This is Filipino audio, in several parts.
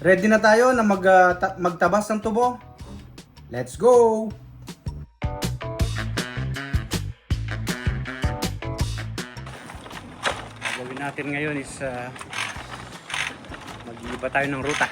Ready na tayo na mag, ta- magtabas ng tubo? Let's go! Ang gawin natin ngayon is uh, mag-iba tayo ng ruta.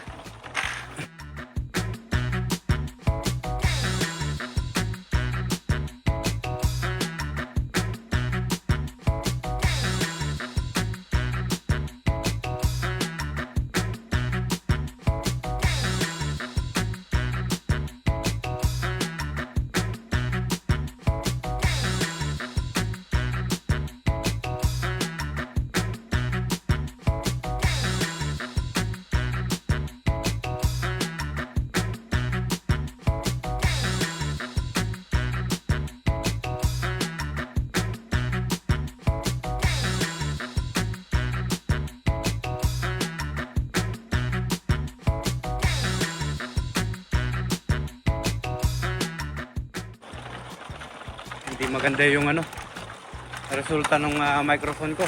Hindi maganda yung ano, resulta ng ah, microphone ko.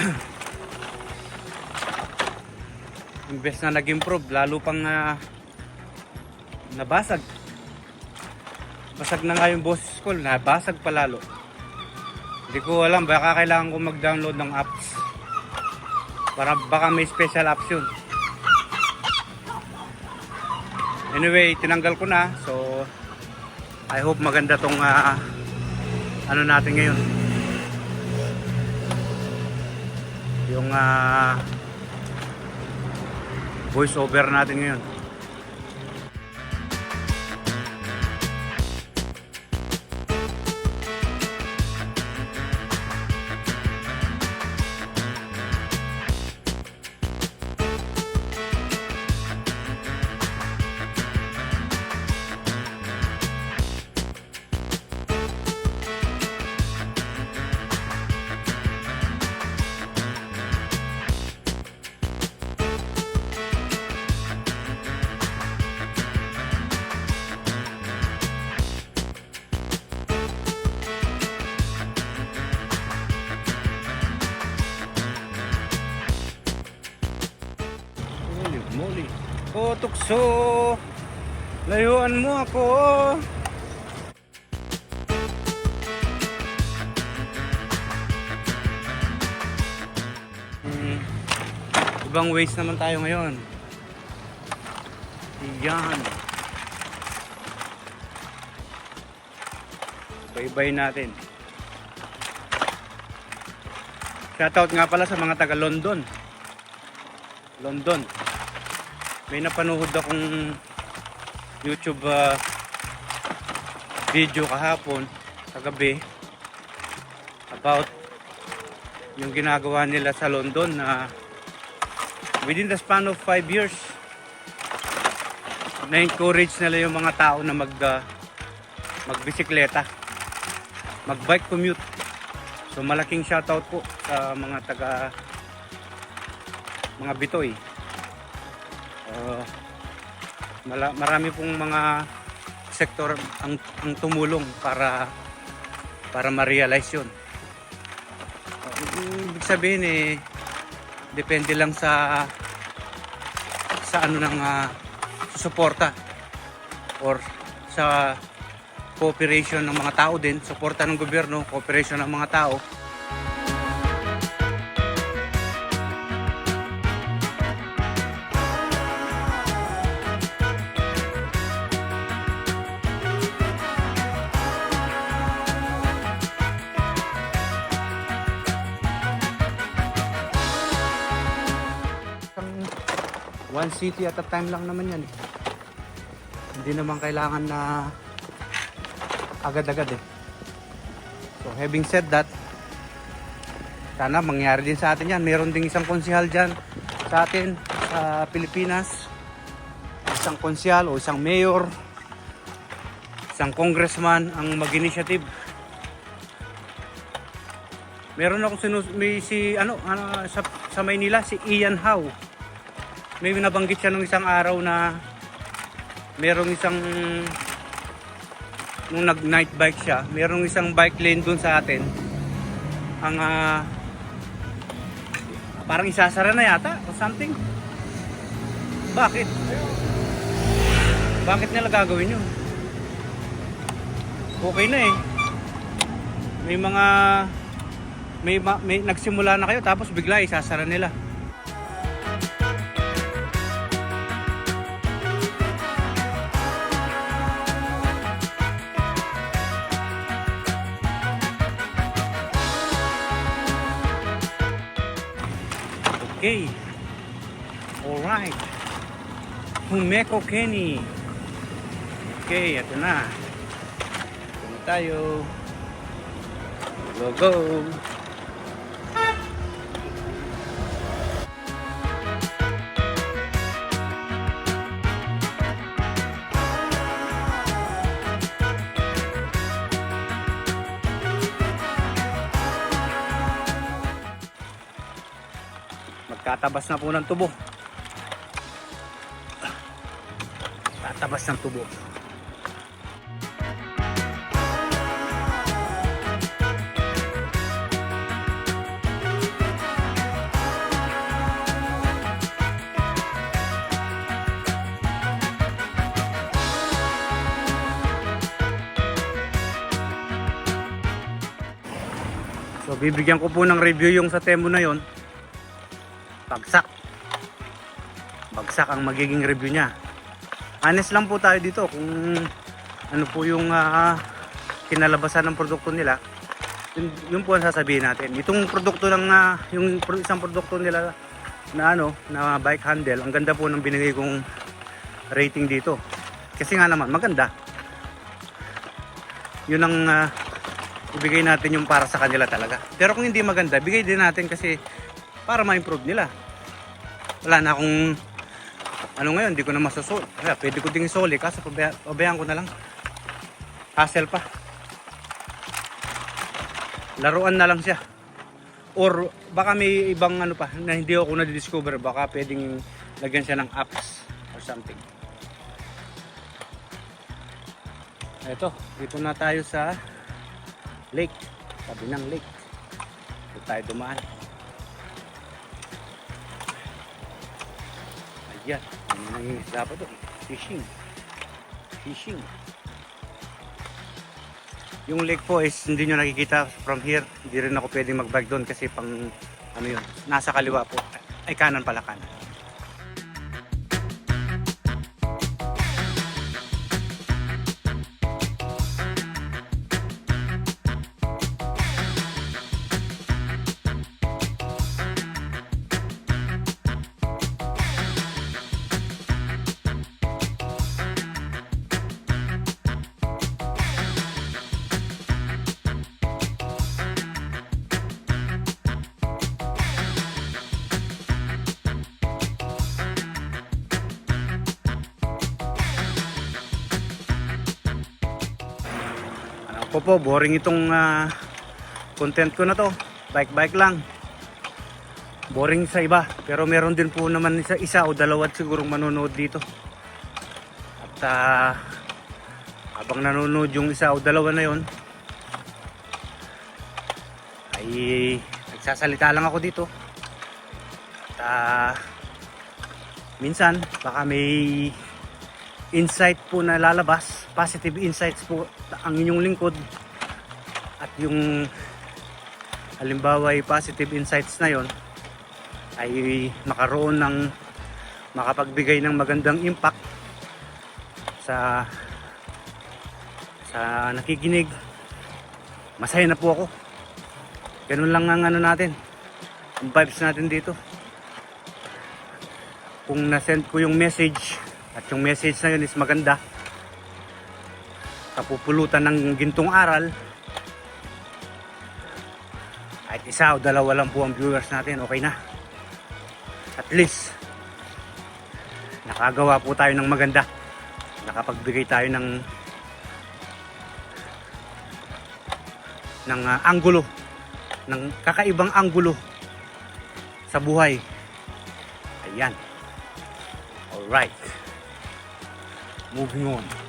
Imbes na nag-improve, lalo pang ah, nabasag. Basag na nga yung boses ko, nabasag pa lalo. Hindi ko alam, baka kailangan ko mag-download ng apps. Para baka may special apps yun. Anyway, tinanggal ko na. So, I hope maganda tong ah, ano natin ngayon. Yung ah, voice over natin ngayon. Tukso! Layuan mo ako! Hmm. Ibang ways naman tayo ngayon. Yan. Baybay natin. Shoutout nga pala sa mga taga London. London. May napanood akong YouTube ah, video kahapon sa gabi about yung ginagawa nila sa London na within the span of 5 years na-encourage nila yung mga tao na mag ah, magbisikleta mag-bike commute so malaking shoutout po sa mga taga mga bitoy. Uh, mala- marami pong mga sektor ang, ang tumulong para para ma-realize yun. Uh, ibig sabihin eh, depende lang sa sa ano ng uh, suporta or sa cooperation ng mga tao din, suporta ng gobyerno, cooperation ng mga tao one city at a time lang naman yan. Hindi naman kailangan na agad-agad eh. So having said that, sana mangyari din sa atin yan. Meron ding isang konsihal dyan sa atin sa Pilipinas. Isang konsyal o isang mayor, isang congressman ang mag-initiative. Meron ako sinus may si ano, ano sa, sa Maynila si Ian Howe. May nabanggit siya nung isang araw na merong isang nung nag night bike siya, merong isang bike lane dun sa atin. Ang ah, parang isasara na yata o something. Bakit? Bakit nila gagawin yun? Okay na eh. May mga may, ma- may nagsimula na kayo tapos bigla isasara nila. Okay. Alright. Humeko Kenny. Okay, ito na. Ito na tayo. Go, go. Magkatabas na po ng tubo. Tatabas ng tubo. So bibigyan ko po ng review yung sa Temo na yon. Bagsak. Bagsak ang magiging review niya. Honest lang po tayo dito kung ano po yung ah, kinalabasan ng produkto nila. Yun, yun po ang sasabihin natin. Itong produkto ng ah, yung isang produkto nila na ano, na bike handle, ang ganda po ng binigay kong rating dito. Kasi nga naman maganda. Yun ang ah, ibigay natin yung para sa kanila talaga. Pero kung hindi maganda, bigay din natin kasi para ma-improve nila. Wala na akong ano ngayon, hindi ko na masasol. Kaya pwede ko ding isoli kaso pabaya, pabayaan ko na lang. Hassle pa. Laruan na lang siya. Or baka may ibang ano pa na hindi ako na-discover. Baka pwedeng lagyan siya ng apps or something. Ito, dito na tayo sa lake. Sabi ng lake. Dito tayo dumaan. Ayan, ano nangingisda pa doon? Fishing. Fishing. Yung lake po is hindi nyo nakikita from here. Hindi rin ako pwedeng mag-bike doon kasi pang ano yun, nasa kaliwa po. Ay kanan pala kanan. Po, boring itong ah, content ko na to. Bike-bike lang. Boring sa iba. Pero meron din po naman isa, isa o dalawa sigurong manonood dito. At ah, habang nanonood yung isa o dalawa na yon ay nagsasalita lang ako dito. At ah, minsan baka may insight po na lalabas, positive insights po ang inyong lingkod. At yung halimbawa ay positive insights na yon ay makaroon ng makapagbigay ng magandang impact sa sa nakikinig. Masaya na po ako. Ganun lang ang ano natin ang vibes natin dito. Kung na-send ko yung message at yung message na yun is maganda. Kapupulutan ng gintong aral. Kahit isa o dalawa lang po ang viewers natin okay na. At least nakagawa po tayo ng maganda. Nakapagbigay tayo ng ng ah, anggulo ng kakaibang anggulo sa buhay. Ayan. Alright moving on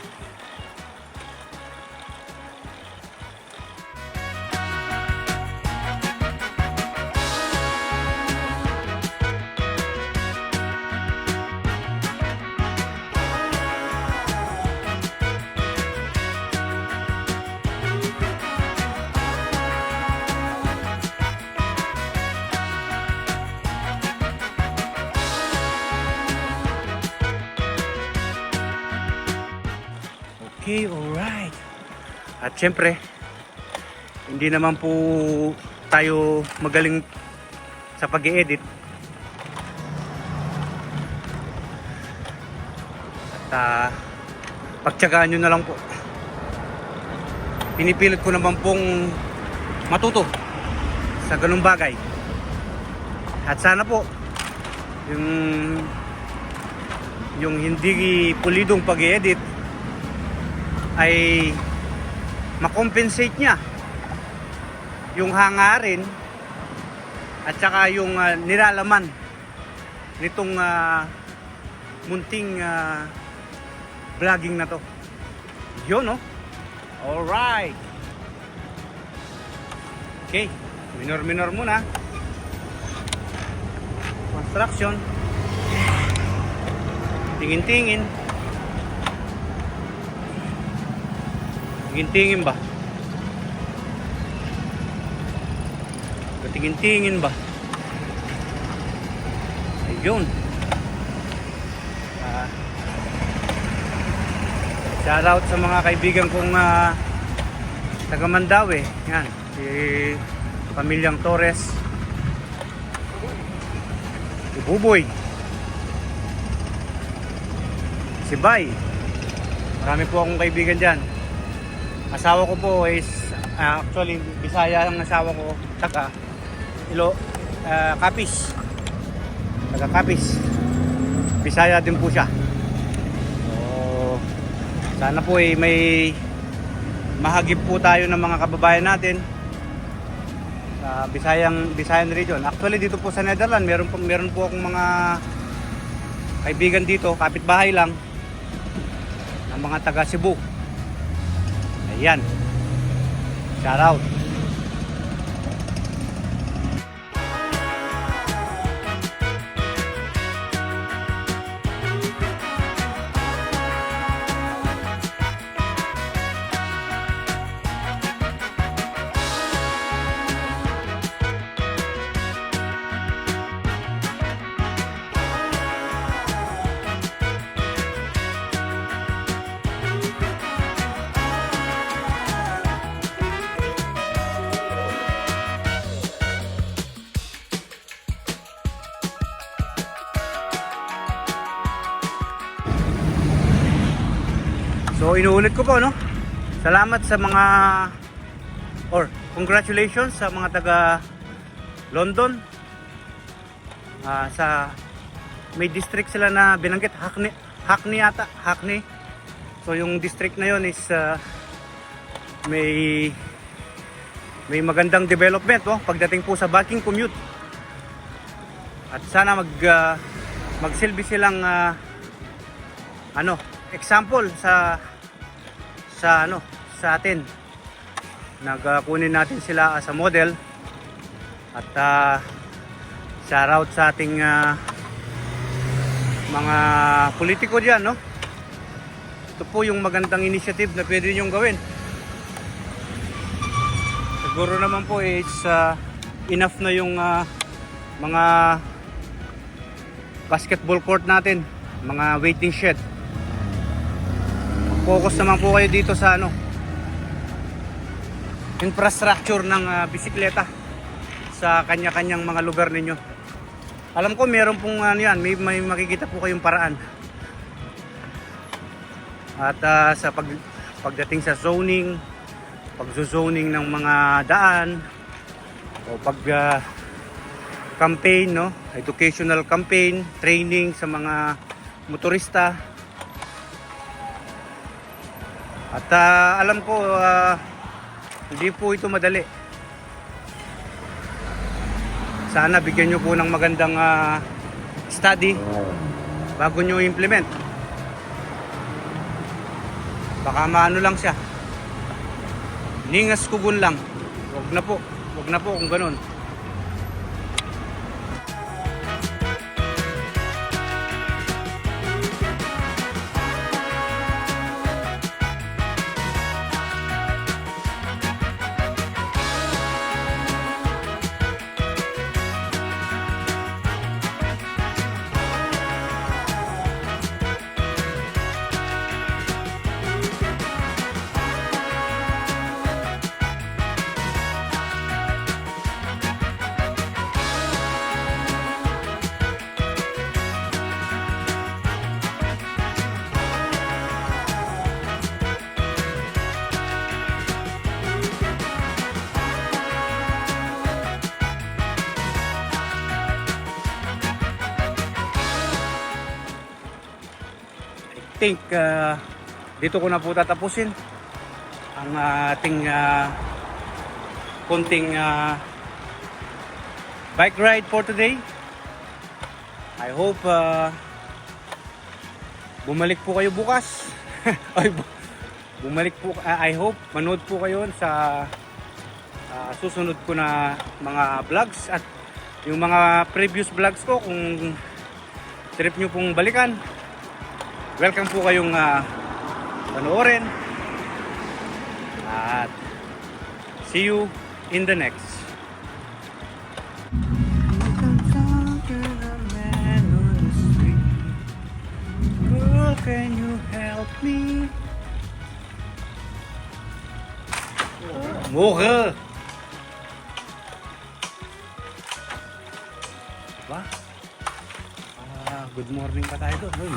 Okay, alright. At syempre, hindi naman po tayo magaling sa pag edit At ah, pagtyagaan nyo na lang po. Pinipilit ko naman pong matuto sa ganung bagay. At sana po, yung yung hindi pulidong pag-edit ay makompensate niya yung hangarin at saka yung ah, nilalaman nitong ah, munting ah, vlogging na to. Yun, no? Alright. Okay. Minor-minor muna. Construction. Tingin-tingin. Tingin-tingin ba? Tingin-tingin ba? Ayun. Ah. Shoutout sa mga kaibigan kong uh, taga Mandawi. Yan, si pamilyang Torres. Si Buboy. Si Bay. Marami po akong kaibigan dyan. Asawa ko po is, ah, actually, Bisaya ang asawa ko. Taga Ilo, ah, Kapis. Taga Kapis. Bisaya din po siya. So, sana po eh, may mahagip po tayo ng mga kababayan natin sa Bisayang Bisayan region. Actually dito po sa Netherlands, meron po meron po akong mga kaibigan dito, kapitbahay lang ng mga taga Cebu. Ayan. Shout out. So inuulit ko po no. Salamat sa mga or congratulations sa mga taga London. Ah, sa may district sila na binanggit Hackney Hackney yata, Hackney. So yung district na yon is ah, may may magandang development no pagdating po sa biking commute. At sana mag ah, magsilbi silang ah, ano, example sa sa ano, sa atin. Nagkunin natin sila as a model at uh, shout out sa ating ah, mga politiko diyan, no? Ito po yung magandang initiative na pwede niyong gawin. Siguro naman po eh, it's ah, enough na yung ah, mga basketball court natin, mga waiting shed. Focus naman po kayo dito sa ano infrastructure ng ah, bisikleta sa kanya-kanyang mga lugar ninyo. Alam ko meron pong ano yan, may, may makikita po kayong paraan. At ah, sa pag, pagdating sa zoning, pagzo-zoning ng mga daan o pag ah, campaign, no? Educational campaign, training sa mga motorista. At ah, alam ko ah, hindi po ito madali. Sana bigyan nyo po ng magandang ah, study bago nyo implement. Baka maano lang siya. Ningas kugun lang. Huwag na po. Huwag na po kung ganun. Think uh, dito ko na po tatapusin ang ating uh, konting uh, bike ride for today. I hope uh, bumalik po kayo bukas. Ay, bu- bumalik po, uh, I hope manood po kayo sa uh, susunod ko na mga vlogs at yung mga previous vlogs ko kung trip nyo pong balikan. Welcome po kayong uh, panoorin. At see you in the next. Can you help me? Mura! Ba? Ah, good morning pa tayo doon.